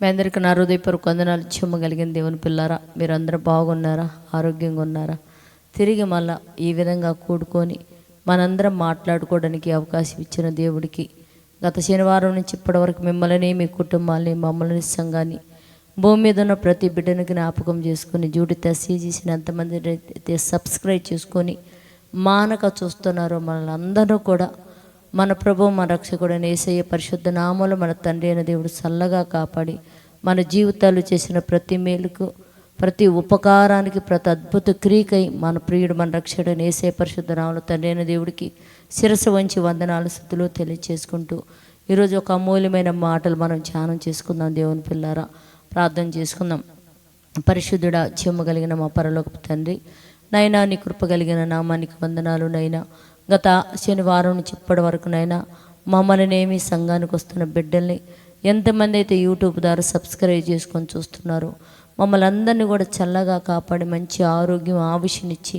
మీ అందరికీ నా హృదయపూర్వక వందనాలు చెమ్మగలిగిన దేవుని పిల్లారా. మీరందరూ బాగున్నారా? ఆరోగ్యంగా ఉన్నారా? తిరిగి మళ్ళా ఈ విధంగా కూడుకొని మనందరం మాట్లాడుకోవడానికి అవకాశం ఇచ్చిన దేవుడికి గత శనివారం నుంచి ఇప్పటివరకు మిమ్మల్ని మీ కుటుంబాన్ని మమ్మల్ని సంఘాన్ని భూమి మీద ఉన్న ప్రతి బిడ్డను జ్ఞాపకం చేసుకొని జూడి తస్సీ చేసిన ఎంతమంది అయితే సబ్స్క్రైబ్ చేసుకొని మానక చూస్తున్నారో మనల్ని అందరూ కూడా మన ప్రభు మన రక్షకుడు నేసయ్య పరిశుద్ధ నామలు మన తండ్రి అయిన దేవుడు చల్లగా కాపాడి మన జీవితాలు చేసిన ప్రతి మేలుకు ప్రతి ఉపకారానికి ప్రతి అద్భుత క్రియకై మన ప్రియుడు మన రక్షకుడు ఏసయ్య పరిశుద్ధ నామలు తండ్రి అయిన దేవుడికి శిరసు వంచి వందనాలు స్థుతులు తెలియచేసుకుంటూ ఈరోజు ఒక అమూల్యమైన మాటలు మనం ధ్యానం చేసుకుందాం. దేవుని పిల్లారా ప్రార్థన చేసుకుందాం. పరిశుద్ధుడా చెమ్మ కలిగిన మా పరలోక తండ్రి నైనా నీ కృప కలిగిన నామానికి వందనాలు నైనా గత శనివారం నుంచి ఇప్పటి వరకు నైనా మమ్మల్ని సంఘానికి వస్తున్న బిడ్డల్ని ఎంతమంది అయితే యూట్యూబ్ ద్వారా సబ్స్క్రైబ్ చేసుకొని చూస్తున్నారో మమ్మల్ని అందరినీ కూడా చల్లగా కాపాడి మంచి ఆరోగ్యం ఆవిషనిచ్చి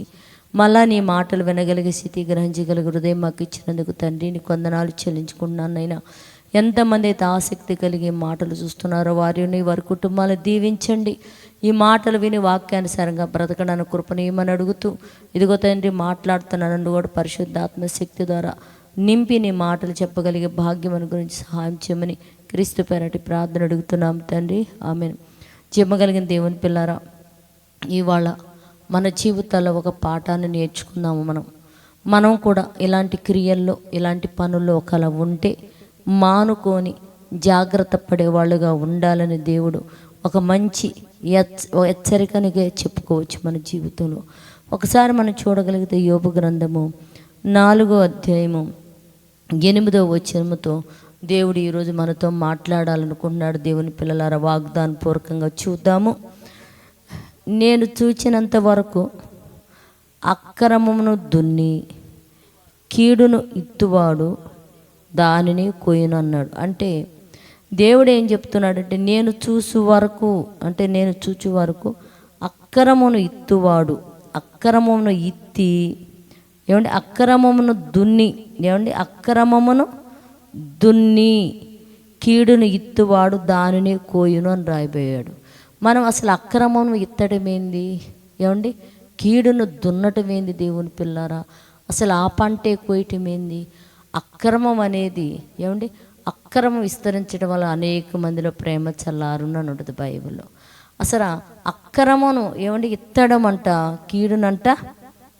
మళ్ళా నీ మాటలు వినగలిగే స్థితి గ్రహించగలిగే హృదయం మాకు ఇచ్చినందుకు తండ్రి నీ కొందనాలు చెల్లించుకుంటున్నానైనా ఎంతమంది అయితే ఆసక్తి కలిగి మాటలు చూస్తున్నారో వారిని వారి కుటుంబాలు దీవించండి. ఈ మాటలు విని వాక్యానుసారంగా బ్రతకడానికి కృపణీయమని అడుగుతూ ఇదిగో తండ్రి మాట్లాడుతున్నాను కూడా పరిశుద్ధాత్మ శక్తి ద్వారా నింపి నీ మాటలు చెప్పగలిగే భాగ్యం అని గురించి సహాయం చేయమని క్రీస్తు పేరటి ప్రార్థన అడుగుతున్నాం తండ్రి. ఆమె చెప్పగలిగిన దేవుని పిల్లారా ఇవాళ మన జీవితాల్లో ఒక పాఠాన్ని నేర్చుకుందాము మనం. మనం కూడా ఇలాంటి క్రియల్లో ఇలాంటి పనుల్లో ఒకలా ఉంటే మానుకొని జాగ్రత్త పడేవాళ్ళుగా ఉండాలని దేవుడు ఒక మంచి హెచ్చరికనిగా చెప్పుకోవచ్చు మన జీవితంలో. ఒకసారి మనం చూడగలిగితే యోపు గ్రంథము నాలుగో అధ్యాయము ఎనిమిదో వచనముతో దేవుడు ఈరోజు మనతో మాట్లాడాలనుకుంటున్నాడు. దేవుని పిల్లలార వాగ్దాన పూర్వకంగా చూద్దాము. నేను చూచినంత వరకు అక్రమమును దున్ని కీడును ఇత్తువాడు దానిని కొయ్యను అన్నాడు. అంటే దేవుడు ఏం చెప్తున్నాడంటే నేను చూసు వరకు అంటే నేను చూచు వరకు అక్రమమును ఇత్తువాడు అక్రమమును ఇత్తి ఏమండి అక్రమమును దున్ని ఏమండి అక్రమమును దున్ని కీడును ఇత్తువాడు దానిని కోయును అని రాయిపోయాడు మనం అసలు అక్రమం ఇత్తడం ఏంది? ఏమండి కీడును దున్నటం ఏంది దేవుని పిల్లారా? అసలు ఆ పంటే కోయటం ఏంది? అక్రమం అనేది ఏమండి అక్రమం విస్తరించడం వల్ల అనేక మందిలో ప్రేమ చల్లారున ఉంటుంది బైబిల్లో. అసలు అక్రమను ఏమంటే ఇత్తడం అంట కీడునంట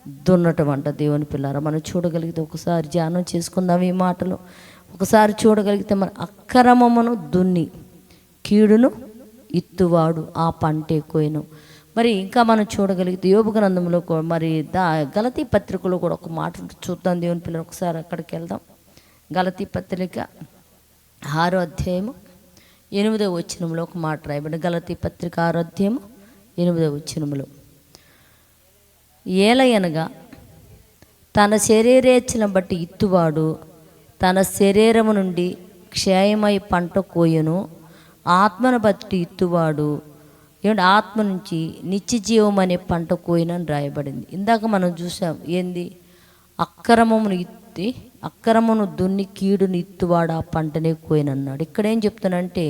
దున్నటం అంట దేవుని పిల్లారా. మనం చూడగలిగితే ఒకసారి ధ్యానం చేసుకుందాం ఈ మాటలు. ఒకసారి చూడగలిగితే మన అక్రమమును దున్ని కీడును ఇత్తువాడు ఆ పంటే కోయను. మరి ఇంకా మనం చూడగలిగితే యోగ గ్రంథంలో మరి దా గలతీ పత్రికలో కూడా ఒక మాట చూద్దాం దేవుని పిల్లలు. ఒకసారి అక్కడికి వెళ్దాం. గలతీ పత్రిక ఆరో అధ్యాయము ఎనిమిదో వచ్చినంలో ఒక మాట రాయబడి గలతీ పత్రిక ఆరో అధ్యాయము ఎనిమిదో వచ్చినములో ఏలయనగా తన శరీరేచ్ఛను బట్టి ఇత్తువాడు తన శరీరము నుండి క్షయమై పంట కోయను ఆత్మను బట్టి ఇత్తువాడు ఏమంటే ఆత్మ నుంచి నిత్య జీవం అనే పంట కోయనని రాయబడింది. ఇందాక మనం చూసాం ఏంది? అక్రమమును ఇత్తి అక్రమను దున్ని కీడుని ఇత్తువాడు ఆ పంటనే కోయనన్నాడు. ఇక్కడ ఏం చెప్తానంటే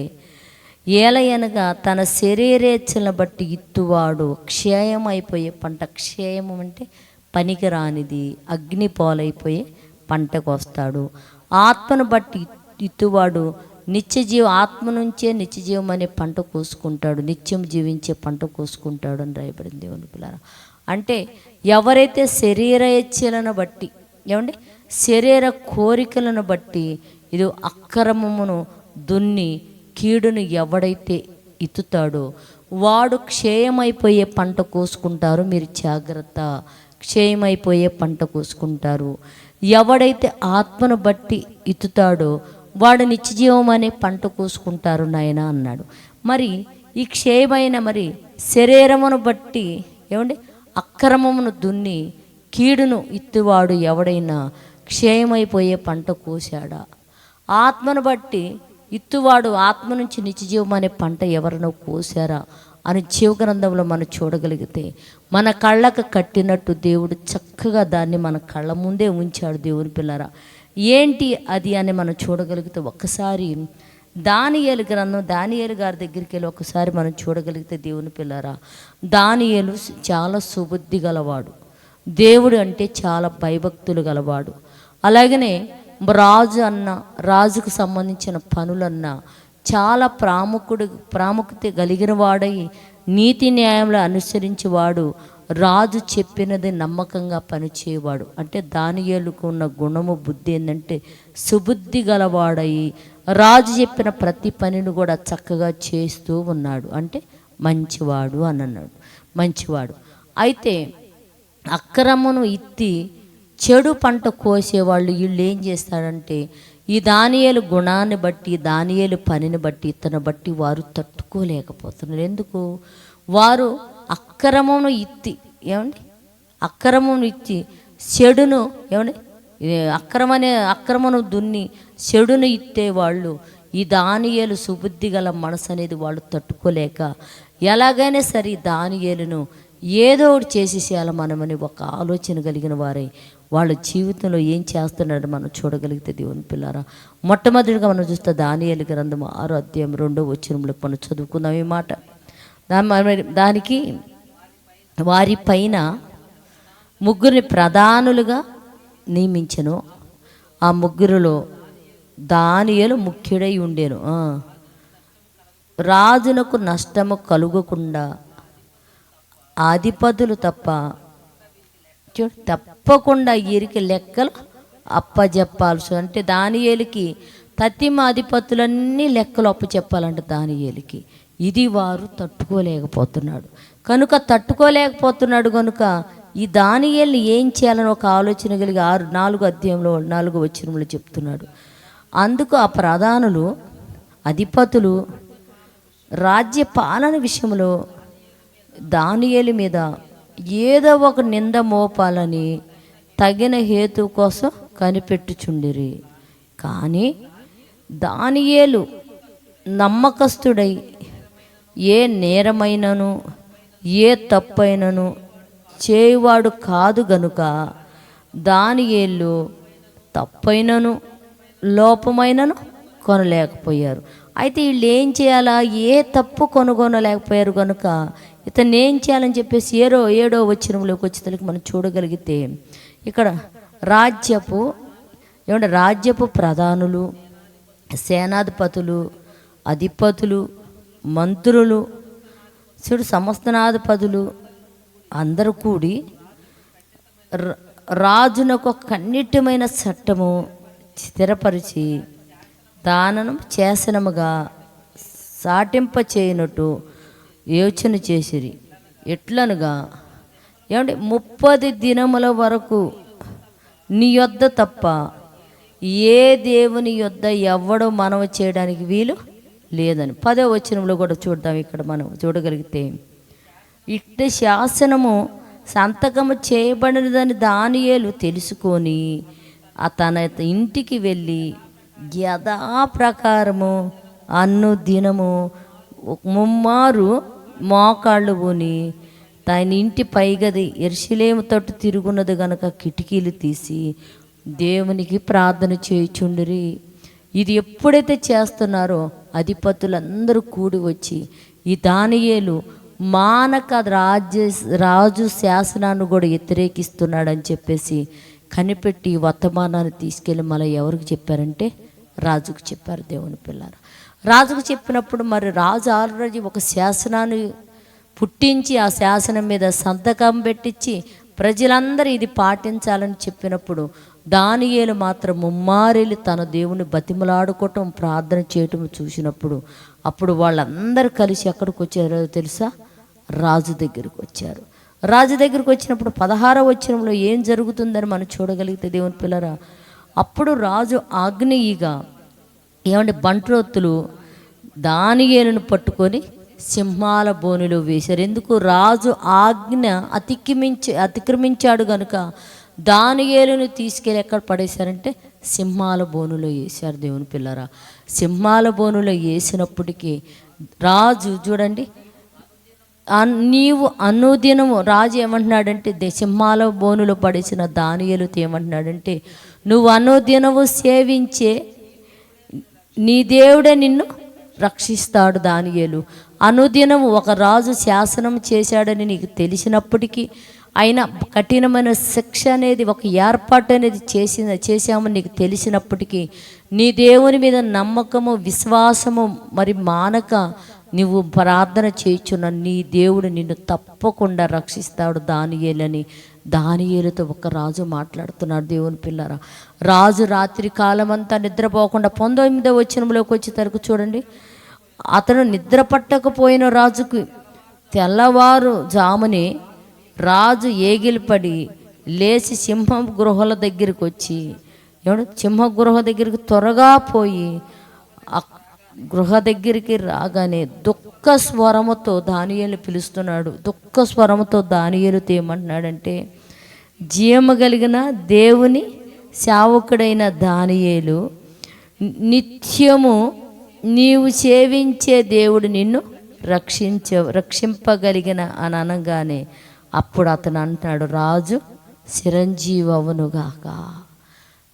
ఏలయనగా తన శరీరేచ్ఛలను బట్టి ఇత్తువాడు క్షయం అయిపోయే పంట. క్షయము అంటే పనికిరానిది అగ్ని పాలైపోయే పంటకు వస్తాడు ఆత్మను బట్టి ఇత్తువాడు నిత్యజీవ ఆత్మ నుంచే నిత్యజీవం అనే పంట కోసుకుంటాడు నిత్యం జీవించే పంట కోసుకుంటాడు అని రాయబడింది దేవుని పిల్లరా. అంటే ఎవరైతే శరీర ఇచ్చలను బట్టి ఏమండి? శరీర కోరికలను బట్టి ఇది అక్రమమును దున్ని కీడును ఎవడైతే ఇత్తుతాడో వాడు క్షయమైపోయే పంట కోసుకుంటారు. మీరు జాగ్రత్త. క్షయమైపోయే పంట కోసుకుంటారు. ఎవడైతే ఆత్మను బట్టి ఇత్తుతాడో వాడు నిత్యజీవం అనే పంట కోసుకుంటారు నాయన అన్నాడు. మరి ఈ క్షయమైన మరి శరీరమును బట్టి ఏమండి? అక్రమమును దున్ని కీడును ఇత్తువాడు ఎవడైనా క్షయమైపోయే పంట కోసాడా ఆత్మను బట్టి ఇత్తువాడు ఆత్మ నుంచి నిత్యజీవం అనే పంట ఎవరినో కోసారా అని జీవగ్రంథంలో మనం చూడగలిగితే మన కళ్ళకు కట్టినట్టు దేవుడు చక్కగా దాన్ని మన కళ్ళ ముందే ఉంచాడు దేవుని పిల్లరా. ఏంటి అది అని మనం చూడగలిగితే ఒక్కసారి దానియేలు గ్రంథం దానియేలు గారి దగ్గరికి వెళ్ళి ఒకసారి మనం చూడగలిగితే దేవుని పిల్లరా దానియేలు చాలా సుబుద్ధి గలవాడు. దేవుడు అంటే చాలా భయభక్తులు గలవాడు. అలాగనే రాజు అన్న రాజుకు సంబంధించిన పనులన్న చాలా ప్రాముఖ్యుడు ప్రాముఖ్యత కలిగిన వాడై నీతి న్యాయంలో అనుసరించేవాడు రాజు చెప్పినది నమ్మకంగా పనిచేయవాడు. అంటే దానియేలుకు ఉన్న గుణము బుద్ధి ఏంటంటే సుబుద్ధి గలవాడై రాజు చెప్పిన ప్రతి పనిని కూడా చక్కగా చేస్తూ ఉన్నాడు. అంటే మంచివాడు అని అన్నాడు. మంచివాడు. అయితే అక్రమను ఇత్తి చెడు పంట కోసేవాళ్ళు వీళ్ళు ఏం చేస్తారంటే ఈ దానియేలు గుణాన్ని బట్టి దానియేలు పనిని బట్టి ఇతను బట్టి వారు తట్టుకోలేకపోతున్నారు. ఎందుకు? వారు అక్రమమును ఇత్తి ఏమండి? అక్రమమును ఇచ్చి చెడును ఏమండి? అక్రమనే అక్రమను దున్ని చెడును ఇత్తే వాళ్ళు ఈ దానియేలు సుబుద్ధి గల మనసు అనేది వాళ్ళు తట్టుకోలేక ఎలాగైనా సరే ఈ దానియేలును ఏదో ఒకటి చేసేసేయాలి మనమని ఒక ఆలోచన కలిగిన వారై వాళ్ళ జీవితంలో ఏం చేస్తున్నాడో మనం చూడగలిగితే దేవుని పిల్లారా. మొట్టమొదటిగా మనం చూస్తే దానియేలు గ్రంథము ఆరో అధ్యాయం రెండో వచ్చినంలో మనం చదువుకుందాం ఈ మాట. దానికి వారి పైన ముగ్గురిని ప్రధానులుగా నియమించను. ఆ ముగ్గురులో దానియలు ముఖ్యుడై ఉండేను. రాజునకు నష్టము కలుగకుండా అధిపతులు తప్ప చూడు తప్పకుండా వీరికి లెక్కలు అప్పజెప్పాల్సి అంటే దానియేలికి తతిమ అధిపతులన్నీ లెక్కలు అప్పచెప్పాలంట దానియేలికి. ఇది వారు తట్టుకోలేకపోతున్నాడు. కనుక తట్టుకోలేకపోతున్నాడు కనుక ఈ దానియేల్ని ఏం చేయాలని ఒక ఆలోచన కలిగి ఆరు నాలుగు అధ్యాయంలో నాలుగు వచ్చినములు చెప్తున్నాడు. అందుకు ఆ ప్రధానులు అధిపతులు రాజ్య పాలన విషయంలో దానియేలు మీద ఏదో ఒక నింద మోపాలని తగిన హేతు కోసం కనిపెట్టుచుండిరి. కానీ దానియేలు నమ్మకస్తుడై ఏ నేరమైనను ఏ తప్పైనను చేయువాడు కాదు గనుక దానియేలు తప్పైనను లోపమైనను కొనలేకపోయారు. అయితే వీళ్ళు ఏం చేయాలా? ఏ తప్పు కొనుగొనలేకపోయారు కనుక ఇతను ఏం చేయాలని చెప్పేసి ఏడో ఏడో వచ్చినంలోకి వచ్చి మనం చూడగలిగితే ఇక్కడ రాజ్యపు ఏమంటే రాజ్యపు ప్రధానులు సేనాధిపతులు అధిపతులు మంత్రులు చూడు సమస్తనాధిపతులు అందరూ కూడి ర- రాజునకు ఒక కన్నిటిమైన చట్టము స్థిరపరిచి దాననం చేసనముగా సాటింప చేయనట్టు యోచన చేసిరి. ఎట్లనగా ఏమంటే ముప్పది దినముల వరకు నీ యొద్ద తప్ప ఏ దేవుని యొద్ద ఎవ్వడో మనవ చేయడానికి వీలు లేదని. పదో వచనంలో కూడా చూద్దాం ఇక్కడ మనం చూడగలిగితే ఇట్ట శాసనము సంతకము చేయబడినదని దానియేలు తెలుసుకొని తన ఇంటికి వెళ్ళి యథాప్రకారము అన్ను దినము ముమ్మారు మోకాళ్ళు పోని తన ఇంటి పైగది ఎర్షిలేము తట్టు తిరుగున్నది గనక కిటికీలు తీసి దేవునికి ప్రార్థన చేయుచుండిరి. ఇది ఎప్పుడైతే చేస్తున్నారో అధిపతులందరూ కూడి వచ్చి ఈ దానియేలు మానక రాజ్య రాజు శాసనాన్ని కూడా వ్యతిరేకిస్తున్నాడని చెప్పేసి కనిపెట్టి వర్తమానాన్ని తీసుకెళ్ళి మళ్ళీ ఎవరికి చెప్పారంటే రాజుకు చెప్పారు దేవుని పిల్లలు. రాజుకు చెప్పినప్పుడు మరి రాజు ఆల్రెడీ ఒక శాసనాన్ని పుట్టించి ఆ శాసనం మీద సంతకం పెట్టించి ప్రజలందరూ ఇది పాటించాలని చెప్పినప్పుడు దానియేలు మాత్రం ముమ్మారెళ్ళి తన దేవుని బతిమలాడుకోవటం ప్రార్థన చేయటం చూసినప్పుడు అప్పుడు వాళ్ళందరూ కలిసి ఎక్కడికి వచ్చారో తెలుసా? రాజు దగ్గరికి వచ్చారు. రాజు దగ్గరికి వచ్చినప్పుడు పదహారవ వచ్చినంలో ఏం జరుగుతుందని మనం చూడగలిగితే దేవుని పిల్లరా? అప్పుడు రాజు ఆగ్నేయిగా ఏమంటే బంట్రోత్తులు దానియేలను పట్టుకొని సింహాల బోనులో వేశారు. ఎందుకు? రాజు ఆజ్ఞ అతిక్రమించి అతిక్రమించాడు గనుక దానియేలును తీసుకెళ్ళి ఎక్కడ పడేశారంటే సింహాల బోనులో వేశారు దేవుని పిల్లరా. సింహాల బోనులో వేసినప్పటికీ రాజు చూడండి అన్- నీవు అనుదినము రాజు ఏమంటున్నాడంటే సింహాల బోనులో పడేసిన దానియలుతో ఏమంటున్నాడంటే నువ్వు అనుదినము సేవించే నీ దేవుడే నిన్ను రక్షిస్తాడు దానియేలు. అనుదినం ఒక రాజు శాసనం చేశాడని నీకు తెలిసినప్పటికీ అయినా కఠినమైన శిక్ష అనేది ఒక ఏర్పాటు అనేది చేసిన చేశామని నీకు తెలిసినప్పటికీ నీ దేవుని మీద నమ్మకము విశ్వాసము మరి మానక నువ్వు ప్రార్థన చేయుచున్న నీ దేవుడు నిన్ను తప్పకుండా రక్షిస్తాడు దానియేలని దానియేలతో ఒక రాజు మాట్లాడుతున్నాడు. దేవుని పిల్లరా రాజు రాత్రి కాలం అంతా నిద్రపోకుండా పంతొమ్మిదో వచ్చినంలోకి వచ్చే తరకు చూడండి. అతను నిద్ర పట్టకపోయిన రాజుకు తెల్లవారు జాముని రాజు ఏగిలిపడి లేచి సింహం గృహల దగ్గరికి వచ్చి ఏమంటే సింహ గృహ దగ్గరికి త్వరగా పోయి ఆ గృహ దగ్గరికి రాగానే దుఃఖ స్వరముతో దానియలు పిలుస్తున్నాడు. దుఃఖ స్వరముతో దానియలు తీయమంటున్నాడంటే జీవము కలిగిన దేవుని సేవకుడైన దానియేలు నిత్యము నీవు సేవించే దేవుడు నిన్ను రక్షించ రక్షింపగలిగిన అని అనగానే అప్పుడు అతను అంటాడు రాజు చిరంజీవవునుగాక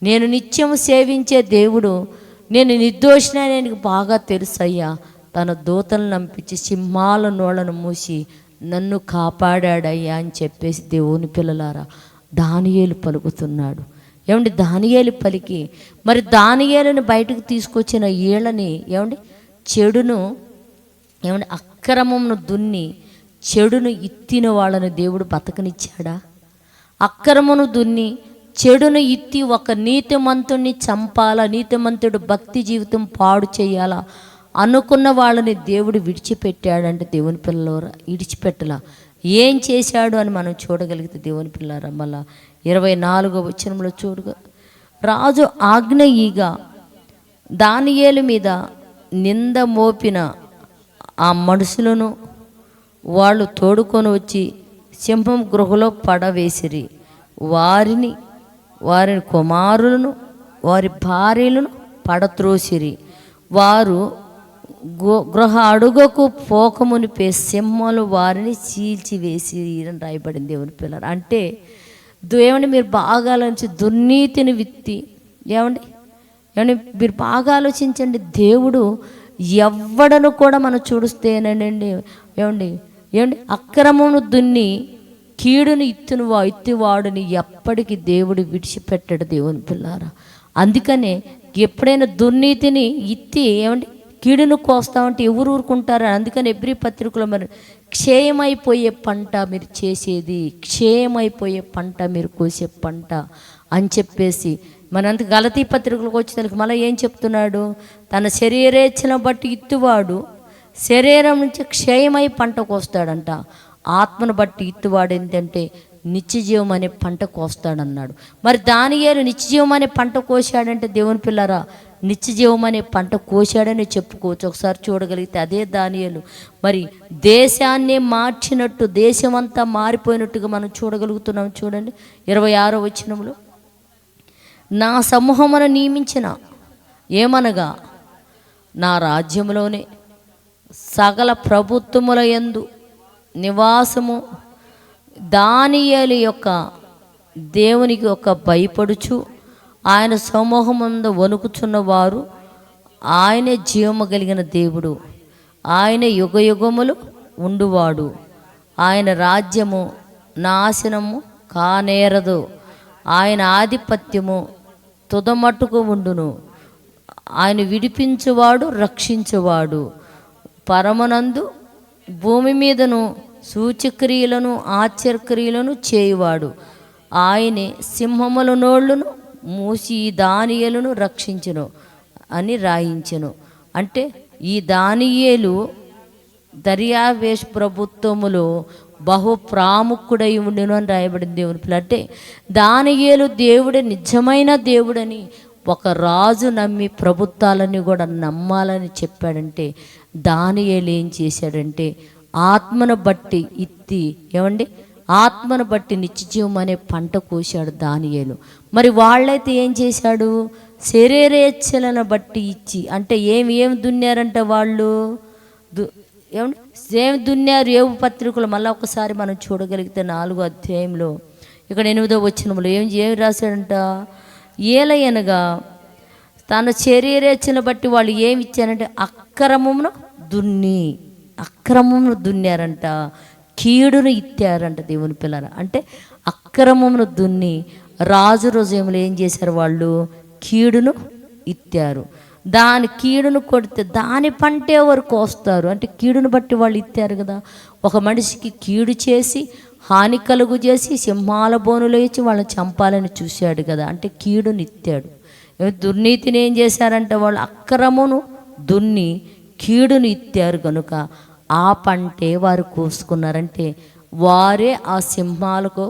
నేను నిత్యం సేవించే దేవుడు నేను నిర్దోషినని నీకు బాగా తెలుసయ్యా. తన దూతలను నంపించి సింహాల నోళ్ళను మూసి నన్ను కాపాడాడయ్యా అని చెప్పేసి దేవుని పిల్లలారా దానియేలు పలుకుతున్నాడు. ఏమండి దానియేలు పలికి. మరి దానియేలను బయటకు తీసుకొచ్చిన ఈళ్ళని ఏమండి చెడును ఏమండి అక్రమంను దున్ని చెడును ఇత్తిన వాళ్ళని దేవుడు బతకనిచ్చాడా? అక్రమను దున్ని చెడును ఇత్తి ఒక నీతిమంతుణ్ణి చంపాలా? నీతిమంతుడు భక్తి జీవితం పాడు చేయాలా? అనుకున్న వాళ్ళని దేవుడు విడిచిపెట్టాడంటే దేవుని పిల్లలు విడిచిపెట్టలా ఏం చేశాడు అని మనం చూడగలిగితే దేవుని పిల్లల మళ్ళా ఇరవై నాలుగో వచనంలో చూడుగా. రాజు ఆజ్ఞ ఈగ దానియేలు మీద నింద మోపిన ఆ మనుషులను వాళ్ళు తోడుకొని వచ్చి సింహం గృహలో పడవేసిరి. వారిని వారి కుమారులను వారి భార్యలను పడత్రోసిరి వారు గృహ అడుగకు పోకమునిపే సింహలు వారిని చీల్చివేసి అని రాయబడింది దేవుని పిల్లలు? అంటే దేవుని మీరు బాగా ఆలోచించి దుర్నీతిని విత్తి ఏమండి? ఏమండి? మీరు బాగా ఆలోచించండి. దేవుడు ఎవ్వడను కూడా మనం చూడిస్తేనండి ఏమండి? ఏమండి? అక్రమమును దున్ని కీడును ఇత్తును వా ఇత్తివాడుని ఎప్పటికీ దేవుడు విడిచిపెట్టాడు దేవుని పిల్లారా. అందుకనే ఎప్పుడైనా దుర్నీతిని ఇత్తి ఏమండి? కీడును కోస్తామంటే ఎవరు ఊరుకుంటారు? అందుకని ఎవ్రీ పత్రికలో మరి క్షయమైపోయే పంట మీరు చేసేది క్షయమైపోయే పంట మీరు కోసే పంట అని చెప్పేసి మనంత గలతీ పత్రికలకు వచ్చేదానికి మళ్ళీ ఏం చెప్తున్నాడు? తన శరీరేచ్ఛన బట్టి ఇత్తువాడు శరీరం నుంచి క్షయమై పంట కోస్తాడంట. ఆత్మను బట్టి ఇత్తువాడు ఏంటంటే నిత్యజీవం అనే పంట కోస్తాడన్నాడు. మరి దానియేలు నిత్యజీవం అనే పంట కోశాడంటే దేవుని పిల్లరా నిత్యజీవం అనే పంట కోశాడని చెప్పుకోవచ్చు. ఒకసారి చూడగలిగితే అదే దానియలు. మరి దేశాన్ని మార్చినట్టు దేశమంతా మారిపోయినట్టుగా మనం చూడగలుగుతున్నాం చూడండి. ఇరవై ఆరో వచనంలో నా సమూహమును నియమించిన ఏమనగా నా రాజ్యంలోనే సకల ప్రభుత్వముల యందు నివాసము దానియేలు యొక్క దేవునికి ఒక భయపడుచు ఆయన సమూహమందు వణుకుచున్న వారు ఆయనే జీవము కలిగిన దేవుడు. ఆయన యుగ యుగములు ఉండువాడు. ఆయన రాజ్యము నాశనము కానేరదు. ఆయన ఆధిపత్యము తుదమట్టుకు ఉండును. ఆయన విడిపించువాడు రక్షించువాడు. పరమనందు భూమి మీదను సూచక్రియలను ఆశ్చర్యక్రియలను చేయువాడు. ఆయనే సింహముల నోళ్ళను మూసి ఈ దానియలను రక్షించును అని రాయించెను. అంటే ఈ దానియేలు దర్యావేష్ ప్రభుత్వములో బహు ప్రాముఖ్యుడై ఉండును అని రాయబడింది దేవుని అంటే దానియేలు దేవుడే నిజమైన దేవుడని ఒక రాజు నమ్మి ప్రభుత్వాలని కూడా నమ్మాలని చెప్పాడంటే దానియేలు ఏం చేశాడంటే ఆత్మను బట్టి ఇత్తి. ఏమండి? ఆత్మను బట్టి నిత్యజీవం అనే పంట కోశాడు దానియేలు. మరి వాళ్ళైతే ఏం చేశాడు? శరీరేచ్ఛలను బట్టి ఇచ్చి. అంటే ఏమి ఏమి దున్నారంట వాళ్ళు? దు ఏమండి? ఏమి దున్నారు ఏవు పత్రికలు? మళ్ళీ ఒకసారి మనం చూడగలిగితే నాలుగో అధ్యాయంలో ఇక్కడ ఎనిమిదో వచ్చినములు ఏం ఏమి రాశాడంట? ఏలయనగా తన శరీరేచ్ఛను బట్టి వాళ్ళు ఏమి ఇచ్చారంటే అక్రమమును దున్ని. అక్రమమును దున్నారంట కీడును ఇత్తారంట దేవుని పిల్లలు. అంటే అక్రమమును దున్ని రాజు హృదయంలో ఏం చేశారు వాళ్ళు? కీడును ఇత్తారు. దాని కీడును కొడితే దాని పంటే వరకు వస్తారు. అంటే కీడును బట్టి వాళ్ళు ఇత్తారు కదా. ఒక మనిషికి కీడు చేసి హాని కలుగు చేసి సింహాల బోనులు ఇచ్చి వాళ్ళని చంపాలని చూశాడు కదా. అంటే కీడుని ఇత్తాడు. దుర్నీతిని ఏం చేశారంటే వాళ్ళు? అక్రమును దున్ని కీడును ఇత్తారు కనుక ఆ పంటే వారు కోసుకున్నారంటే వారే ఆ సింహాలకు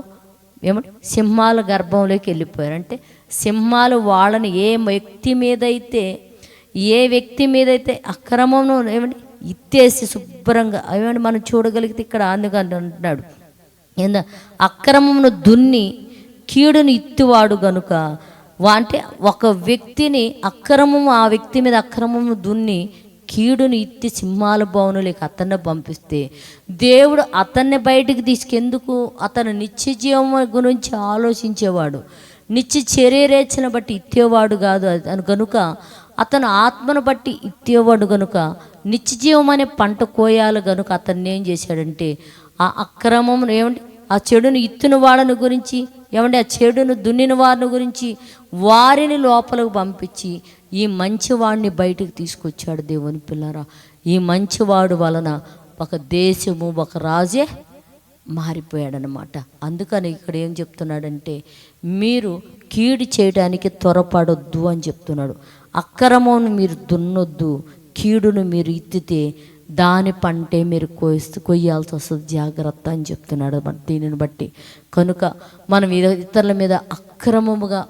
ఏమంటే సింహాల గర్భంలోకి వెళ్ళిపోయారు. అంటే సింహాలు వాళ్ళని ఏ వ్యక్తి మీద అయితే ఏ వ్యక్తి మీద అయితే అక్రమంలో ఏమంటే ఇత్తేసి శుభ్రంగా ఏమంటే మనం చూడగలిగితే ఇక్కడ అందుకని అంటున్నాడు. ఏంద? అక్రమమును దున్ని కీడుని ఇత్తివాడు గనుక వా అంటే ఒక వ్యక్తిని అక్రమము ఆ వ్యక్తి మీద అక్రమము దున్ని కీడుని ఇత్తి సింహాల భవనులకి అతన్ని పంపిస్తే దేవుడు అతన్ని బయటికి తీసుకెందుకు? అతను నిత్య జీవం గురించి ఆలోచించేవాడు. నిత్య చర్యరేచన బట్టి ఇత్తేవాడు కాదు అతను కనుక అతను ఆత్మను బట్టి ఇత్తేవాడు కనుక నిత్య జీవం అనే పంట కోయాలి కనుక అతన్ని ఏం చేశాడంటే ఆ అక్రమం ఏమంటే ఆ చెడును ఇత్తున వాళ్ళని గురించి ఏమంటే ఆ చెడును దున్నిన వారిని గురించి వారిని లోపలకు పంపించి ఈ మంచివాడిని బయటకు తీసుకొచ్చాడు దేవుని పిల్లరా. ఈ మంచివాడు వలన ఒక దేశము ఒక రాజే మారిపోయాడనమాట అందుకని ఇక్కడ ఏం చెప్తున్నాడంటే మీరు కీడు చేయడానికి త్వరపడొద్దు అని చెప్తున్నాడు. అక్రమం మీరు దున్నొద్దు కీడును మీరు ఇత్తితే దాని పంటే మీరు కోయిస్తూ కొయ్యాల్సి వస్తుంది. జాగ్రత్త అని చెప్తున్నాడు దీనిని బట్టి. కనుక మనం ఇతరుల మీద అక్రమముగా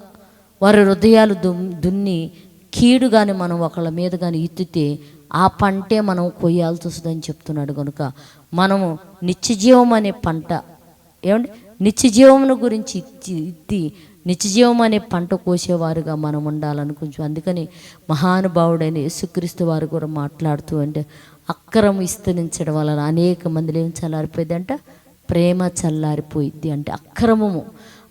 వారి హృదయాలు దు దున్ని కీడు కానీ మనం ఒకళ్ళ మీద కానీ ఇత్తితే ఆ పంటే మనం కొయ్యాల్సి వస్తుందని చెప్తున్నాడు కనుక మనము నిత్యజీవం అనే పంట ఏమండి? నిత్యజీవమును గురించి ఇత్తి నిత్యజీవం అనే పంట కోసేవారుగా మనం ఉండాలని కొంచెం అందుకని మహానుభావుడైన యేసుక్రీస్తు వారు కూడా మాట్లాడుతూ అంటే అక్రమం విస్తరించడం వలన అనేక మందిలో ఏం చల్లారిపోయిందంట ప్రేమ చల్లారిపోయింది అంటే అక్రమము.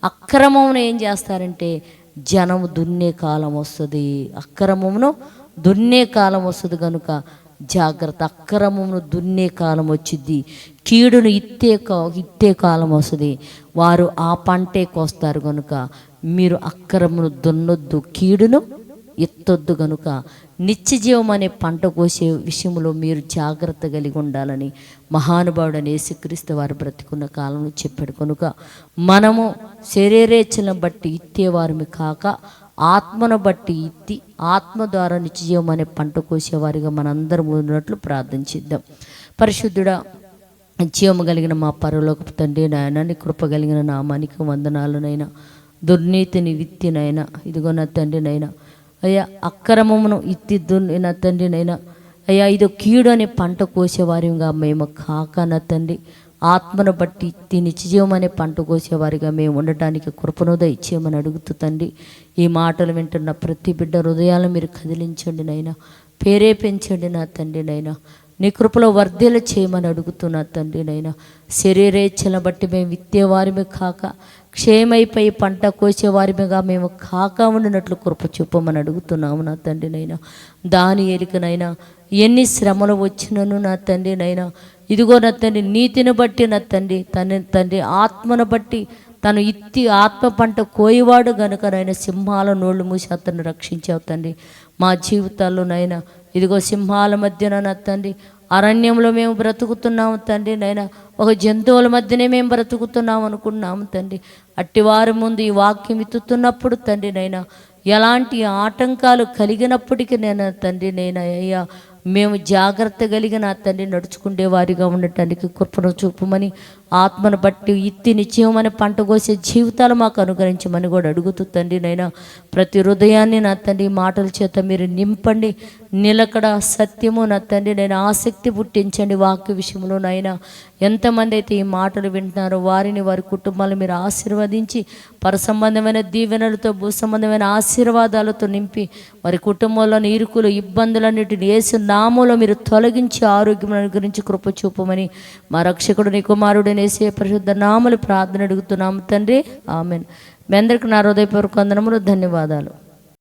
అక్రమమును ఏం చేస్తారంటే జనము దున్నే కాలం వస్తుంది. అక్రమమును దున్నే కాలం వస్తుంది కనుక జాగ్రత్త. అక్రమమును దున్నే కాలం వచ్చింది. కీడును ఇత్తే ఇత్తే కాలం వస్తుంది. వారు ఆ పంటే కోస్తారు కనుక మీరు అక్రమును దున్నొద్దు కీడును ఎత్తొద్దు కనుక నిత్యజీవం అనే పంట కోసే విషయంలో మీరు జాగ్రత్త కలిగి ఉండాలని మహానుభావుడని యేసుక్రీస్తు వారు బ్రతికున్న కాలంలో చెప్పాడు. కనుక మనము శరీరేచ్ఛలను బట్టి ఇత్తేవారిమి కాక ఆత్మను బట్టి ఇత్తి ఆత్మ ద్వారా నిత్యజీవం అనే పంట కోసేవారిగా మనందరం ఉన్నట్లు ప్రార్థించిద్దాం పరిశుద్ధుడా జీవము కలిగిన మా పరలోకపు తండ్రి నాయన నీ కృప కలిగిన నామానికి వందనాలునైనా దుర్నీతిని విత్తినైనా ఇదిగో నా తండ్రినైనా అయ్యా అక్రమమును ఇత్తిద్దు నా తండ్రి నైనా. అయ్యా ఇది కీడు అనే పంట కోసేవారిగా మేము కాక నా తండ్రి. ఆత్మను బట్టి ఇత్తి నిత్యజీవం అనే పంట కోసేవారిగా మేము ఉండటానికి కృపను ఇచ్చేయమని అడుగుతూ తండ్రి ఈ మాటలు వింటున్న ప్రతి బిడ్డ హృదయాలను మీరు కదిలించండి నైనా. పేరే పెంచండి నా తండ్రి నైనా. నీ కృపలో వర్ధెలు చేయమని అడుగుతున్నా తండ్రి నైనా. శరీరేచ్ఛను బట్టి మేము విత్తేవారిమే కాక క్షేమైపోయి పంట కోసేవారిమిగా మేము కాక ఉండినట్లు కృప చూపమని అడుగుతున్నాము నా తండ్రి నైనా దాని ఎరికనైనా ఎన్ని శ్రమలు వచ్చినను నా తండ్రి నైనా ఇదిగో నా తండ్రి నీతిని బట్టి నా తండ్రి తన తండ్రి ఆత్మను బట్టి తను ఇత్తి ఆత్మ పంట కోయవాడు గనుక నాయన సింహాల నోళ్ళు మూసి అతన్ని రక్షించావు తండ్రి. మా జీవితాల్లో నైనా ఇదిగో సింహాల మధ్యన నా తండ్రి అరణ్యంలో మేము బ్రతుకుతున్నాము తండ్రి నైనా ఒక జంతువుల మధ్యనే మేము బ్రతుకుతున్నాం అనుకున్నాము తండ్రి. అట్టివారి ముందు ఈ వాక్యం ఇత్తుతున్నప్పుడు తండ్రి నైనా ఎలాంటి ఆటంకాలు కలిగినప్పటికీ నేను తండ్రి నేను అయ్యా మేము జాగ్రత్త కలిగిన తండ్రి నడుచుకుండే వారిగా ఉండటానికి కృపను చూపమని ఆత్మను బట్టి ఇత్తి నిత్యమని పంట కోసే జీవితాలు మాకు అనుగ్రహించమని కూడా అడుగుతూ తండ్రి నైనా ప్రతి హృదయాన్ని నా తండ్రి మాటల చేత మీరు నింపండి. నిలకడ సత్యము నా తండ్రి నేను ఆసక్తి పుట్టించండి వాక్య విషయంలో నైనా ఎంతమంది అయితే ఈ మాటలు వింటున్నారో వారిని వారి కుటుంబాలు మీరు ఆశీర్వదించి పరసంబంధమైన దీవెనలతో భూ సంబంధమైన ఆశీర్వాదాలతో నింపి వారి కుటుంబంలోని ఇరుకులు ఇబ్బందులన్నిటిని వేసి నామంలో మీరు తొలగించి ఆరోగ్యం గురించి కృప చూపమని మా రక్షకుడు నీ కుమారుడిని నేసే పరిశుద్ధ నామలు ప్రార్థన అడుగుతున్నాము తండ్రి. ఆమెన్. మీ అందరికి నా హృదయపూర్వక వందనములు ధన్యవాదాలు.